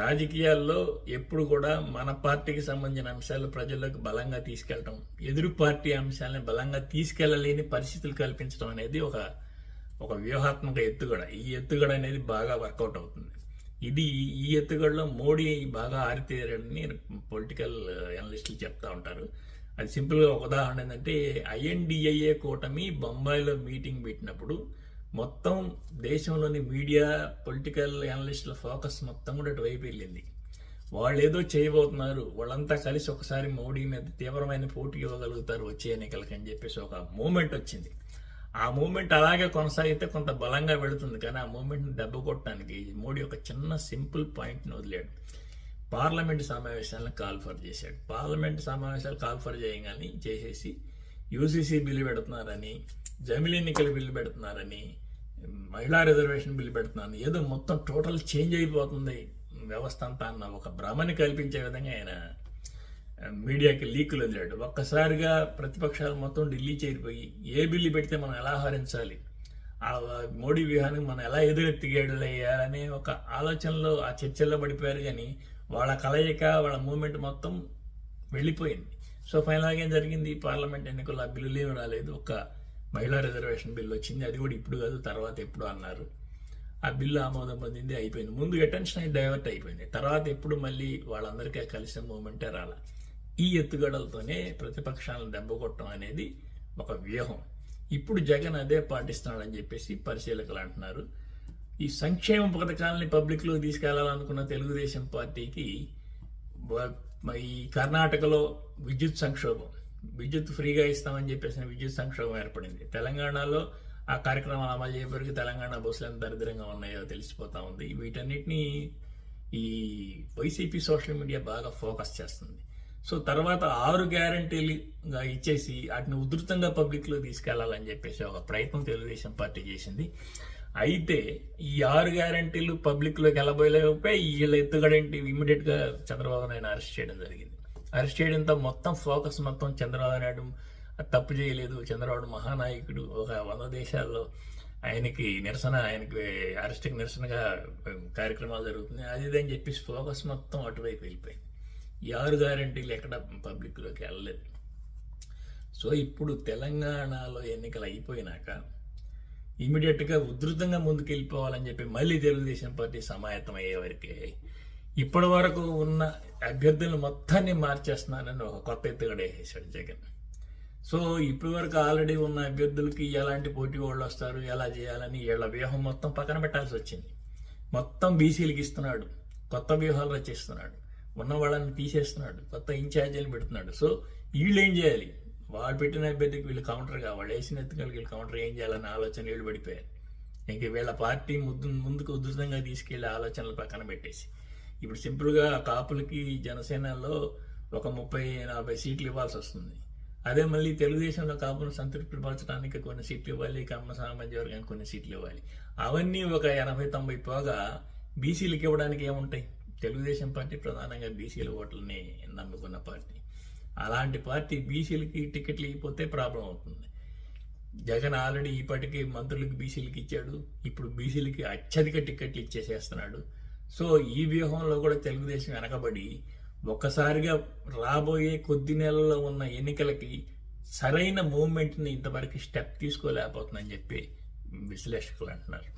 రాజకీయాల్లో ఎప్పుడు కూడా మన పార్టీకి సంబంధించిన అంశాలు ప్రజల్లోకి బలంగా తీసుకెళ్ళటం ఎదురు పార్టీ అంశాలను బలంగా తీసుకెళ్ళలేని పరిస్థితులు కల్పించడం అనేది ఒక ఒక వ్యూహాత్మక ఎత్తుగడ. ఈ ఎత్తుగడ అనేది బాగా వర్కౌట్ అవుతుంది. ఇది ఈ ఎత్తుగడలో మోడీ బాగా ఆరితేరని పొలిటికల్ అనలిస్టులు చెప్తా ఉంటారు. అది సింపుల్గా ఒక ఉదాహరణ ఏంటంటే ఐఎన్డిఐఏ కూటమి బొంబాయిలో మీటింగ్ పెట్టినప్పుడు మొత్తం దేశంలోని మీడియా పొలిటికల్ అనలిస్టుల ఫోకస్ మొత్తం కూడా అటువైపు వెళ్ళింది. వాళ్ళు ఏదో చేయబోతున్నారు. వాళ్ళంతా కలిసి ఒకసారి మోడీ మీద తీవ్రమైన పోటీ ఇవ్వగలుగుతారు వచ్చే ఎన్నికలకి అని చెప్పేసి ఒక మూమెంట్ వచ్చింది. ఆ మూమెంట్ అలాగే కొనసాగితే కొంత బలంగా వెళుతుంది. కానీ ఆ మూమెంట్ని దెబ్బ కొట్టడానికి మోడీ ఒక చిన్న సింపుల్ పాయింట్ని వదిలాడు. పార్లమెంట్ సమావేశాలను కాల్ఫర్ చేశాడు. పార్లమెంట్ సమావేశాలు కాల్ఫర్ చేయగానే చేసేసి యూసీసీ బిల్లు పెడుతున్నారని జమిలి ఎన్నికల బిల్లు పెడుతున్నారని మహిళా రిజర్వేషన్ బిల్లు పెడుతున్నాను. ఏదో మొత్తం టోటల్ చేంజ్ అయిపోతుంది. వ్యవస్థ అంతా అన్న ఒక భ్రమని కల్పించే విధంగా ఆయన మీడియాకి లీకులు వదిలాడు ఒక్కసారిగా ప్రతిపక్షాలు మొత్తం ఢిల్లీ చేరిపోయి ఏ బిల్లు పెడితే మనం ఎలా హరించాలి? ఆ మోడీ వ్యూహానికి మనం ఎలా ఎదురెత్తిగేయాలనే ఒక ఆలోచనలో ఆ చర్చల్లో పడిపోయారు కానీ వాళ్ళ కలయిక వాళ్ళ మూమెంట్ మొత్తం వెళ్ళిపోయింది. సో ఫైనల్గా ఏం జరిగింది? పార్లమెంట్ ఎన్నికల్లో ఆ బిల్లులు ఏమి రాలేదు. ఒక మహిళా రిజర్వేషన్ బిల్లు వచ్చింది అది కూడా ఇప్పుడు కాదు తర్వాత ఎప్పుడు అన్నారు. ఆ బిల్లు ఆమోదం పొందింది అయిపోయింది. ముందు అటెన్షన్ అయి డైవర్ట్ అయిపోయింది. తర్వాత ఎప్పుడు మళ్ళీ వాళ్ళందరికీ కలిసిన మూమెంటే రాల. ఈ ఎత్తుగడలతోనే ప్రతిపక్షాలను దెబ్బకొట్టడం అనేది ఒక వ్యూహం. ఇప్పుడు జగన్ అదే పాటిస్తున్నాడని చెప్పేసి పరిశీలకులు అంటున్నారు. ఈ సంక్షేమ పథకాలని పబ్లిక్లో తీసుకెళ్ళాలనుకున్న తెలుగుదేశం పార్టీకి ఈ కర్ణాటకలో విద్యుత్ సంక్షోభం. విద్యుత్ ఫ్రీగా ఇస్తామని చెప్పేసిన విద్యుత్ సంక్షోభం ఏర్పడింది. తెలంగాణలో ఆ కార్యక్రమాలు అమలు చేయబడికి తెలంగాణ బస్సులు ఎంత దరిద్రంగా ఉన్నాయో తెలిసిపోతా ఉంది. వీటన్నిటిని ఈ వైసీపీ సోషల్ మీడియా బాగా ఫోకస్ చేస్తుంది. సో తర్వాత ఆరు గ్యారంటీలుగా ఇచ్చేసి వాటిని ఉధృతంగా పబ్లిక్లో తీసుకెళ్ళాలని చెప్పేసి ఒక ప్రయత్నం తెలుగుదేశం పార్టీ చేసింది. అయితే ఈ ఆరు గ్యారంటీలు పబ్లిక్లోకి వెళ్ళబోయలేకపోయి వీళ్ళ ఎత్తుగడేంటి? ఇమ్మీడియట్గా చంద్రబాబు నాయుడు అరెస్ట్ చేయడం జరిగింది. అరెస్ట్ చేయడంతో మొత్తం ఫోకస్ మొత్తం చంద్రబాబు నాయుడు తప్పు చేయలేదు. చంద్రబాబు మహానాయకుడు ఒక వంద దేశాల్లో ఆయనకి నిరసన ఆయనకి అరెస్ట్కి నిరసనగా కార్యక్రమాలు జరుగుతున్నాయి. అది అని చెప్పేసి ఫోకస్ మొత్తం అటువైపు వెళ్ళిపోయింది. ఈ ఆరు గ్యారంటీలు ఎక్కడ పబ్లిక్లోకి వెళ్ళలేదు. సో ఇప్పుడు తెలంగాణలో ఎన్నికలు అయిపోయినాక ఇమీడియట్గా ఉధృతంగా ముందుకు వెళ్ళిపోవాలని చెప్పి మళ్ళీ తెలుగుదేశం పార్టీ సమాయత్తం అయ్యే వరకే ఇప్పటి వరకు ఉన్న అభ్యర్థులను మొత్తాన్ని మార్చేస్తున్నానని ఒక కొత్త ఎత్తుగడ వేసేసాడు జగన్. సో ఇప్పటి వరకు ఆల్రెడీ ఉన్న అభ్యర్థులకి ఎలాంటి పోటీ వాళ్ళు వస్తారు ఎలా చేయాలని వీళ్ళ వ్యూహం మొత్తం పక్కన పెట్టాల్సి వచ్చింది. మొత్తం బీసీలకి ఇస్తున్నాడు కొత్త వ్యూహాలు రచిస్తున్నాడు ఉన్న వాళ్ళని తీసేస్తున్నాడు కొత్త ఇన్ఛార్జీలు పెడుతున్నాడు. సో వీళ్ళు ఏం చేయాలి? వాళ్ళు పెట్టిన అభ్యర్థికి వీళ్ళు కౌంటర్ వాళ్ళు వేసిన ఎత్తుకలకి వీళ్ళు కౌంటర్ ఏం చేయాలని ఆలోచన వీళ్ళు పడిపోయారు. ఇంక వీళ్ళ పార్టీ ముద్దు ముందుకు ఉధృతంగా తీసుకెళ్ళే ఆలోచనలు పక్కన పెట్టేసి ఇప్పుడు సింపుల్గా కాపులకి జనసేనలో ఒక ముప్పై నలభై సీట్లు ఇవ్వాల్సి వస్తుంది. అదే మళ్ళీ తెలుగుదేశంలో కాపును సంతృప్తిపరచడానికి కొన్ని సీట్లు ఇవ్వాలి కమ్మ సామాజిక వర్గానికి కొన్ని సీట్లు ఇవ్వాలి. అవన్నీ ఒక ఎనభై తొంభై పోగా బీసీలకు ఇవ్వడానికి ఏముంటాయి? తెలుగుదేశం పార్టీ ప్రధానంగా బీసీల ఓట్లని నమ్ముకున్న పార్టీ. అలాంటి పార్టీ బీసీలకి టికెట్లు ఇవ్వకపోతే ప్రాబ్లం అవుతుంది. జగన్ ఆల్రెడీ ఇప్పటికీ మంత్రులకు బీసీలకి ఇచ్చాడు. ఇప్పుడు బీసీలకి అత్యధిక టికెట్లు ఇచ్చేసేస్తున్నాడు. సో ఈ వ్యూహంలో కూడా తెలుగుదేశం వెనకబడి ఒక్కసారిగా రాబోయే కొద్ది నెలల్లో ఉన్న ఎన్నికలకి సరైన మూమెంట్ని ఇంతవరకు స్టెప్ తీసుకోలేకపోతుందని చెప్పి విశ్లేషకులు అంటున్నారు.